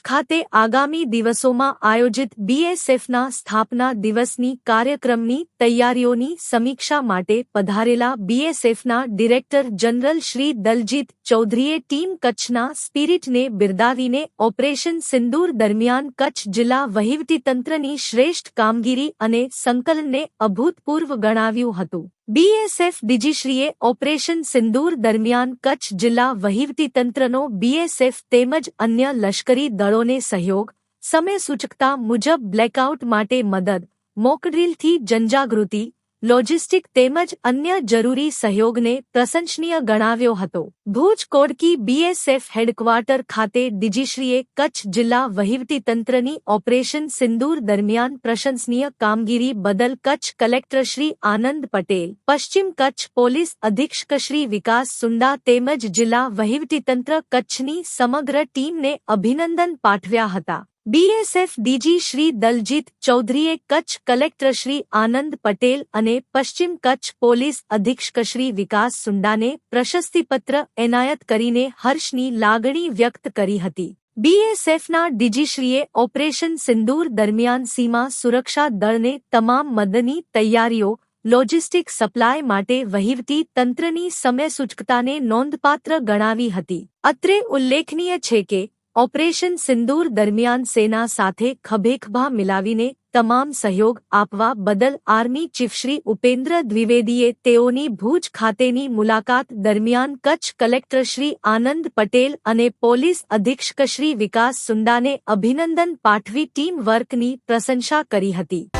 ખાતે આગામી દિવસોમાં આયોજિત બીએસએફના સ્થાપના દિવસની કાર્યક્રમની તૈયારીઓની સમીક્ષા માટે પધારેલા બીએસએફના ડિરેક્ટર જનરલ શ્રી દલજીત ચૌધરીએ ટીમ કચ્છના સ્પિરિટને બિરદાવીને ઓપરેશન સિંદૂર દરમિયાન કચ્છ જિલ્લા વહીવટીતંત્રની શ્રેષ્ઠ કામગીરી અને સંકલનને અભૂતપૂર્વ ગણાવ્યું હતું. બીએસએફ ડીજીશ્રીએ ઓપરેશન સિંદૂર દરમિયાન કચ્છ જિલ્લા વહીવટીતંત્રનો બીએસએફ તેમજ અન્ય લશ્કરી દળોને સહયોગ સમય સૂચકતા મુજબ બ્લેકઆઉટ માટે મદદ મોકડ્રીલથી જનજાગૃતિ લોજિસ્ટિક તેમજ અન્ય જરૂરી સહયોગને પ્રશંસનીય ગણાવ્યો હતો. ભુજ કોડકી બીએસએફ હેડક્વાર્ટર ખાતે ડીજીશ્રીએ કચ્છ જિલ્લા વહીવટીતંત્રની ઓપરેશન સિંદૂર દરમિયાન પ્રશંસનીય કામગીરી બદલ કચ્છ કલેક્ટર શ્રી આનંદ પટેલ, પશ્ચિમ કચ્છ પોલીસ અધિક્ષક શ્રી વિકાસ સુંડા તેમજ જિલ્લા વહીવટીતંત્ર કચ્છની સમગ્ર ટીમને અભિનંદન પાઠવ્યા હતા. બીએસએફ ડીજી શ્રી દલજીત ચૌધરીએ કચ્છ કલેક્ટર શ્રી આનંદ પટેલ અને પશ્ચિમ કચ્છ પોલીસ અધિક્ષક શ્રી વિકાસ સુંડાને પ્રશસ્તિપત્ર એનાયત કરીને હર્ષની લાગણી વ્યક્ત કરી હતી. બીએસએફના ડીજીશ્રીએ ઓપરેશન સિંદૂર દરમિયાન સીમા સુરક્ષા દળને તમામ મદદની તૈયારીઓ, લોજિસ્ટિક સપ્લાય માટે વહીવટી તંત્રની સમયસૂચકતાને નોંધપાત્ર ગણાવી હતી. અત્રે ઉલ્લેખનીય છે કે ઓપરેશન સિંદૂર દરમિયાન સેના સાથે ખભેખભા મિલાવીને તમામ સહયોગ આપવા બદલ આર્મી ચીફ શ્રી ઉપેન્દ્ર દ્વિવેદીએ તેઓની ભુજ ખાતેની મુલાકાત દરમિયાન કચ્છ કલેક્ટર શ્રી આનંદ પટેલ અને પોલીસ અધિક્ષક શ્રી વિકાસ સુંદાને અભિનંદન પાઠવી ટીમ વર્કની પ્રશંસા કરી હતી.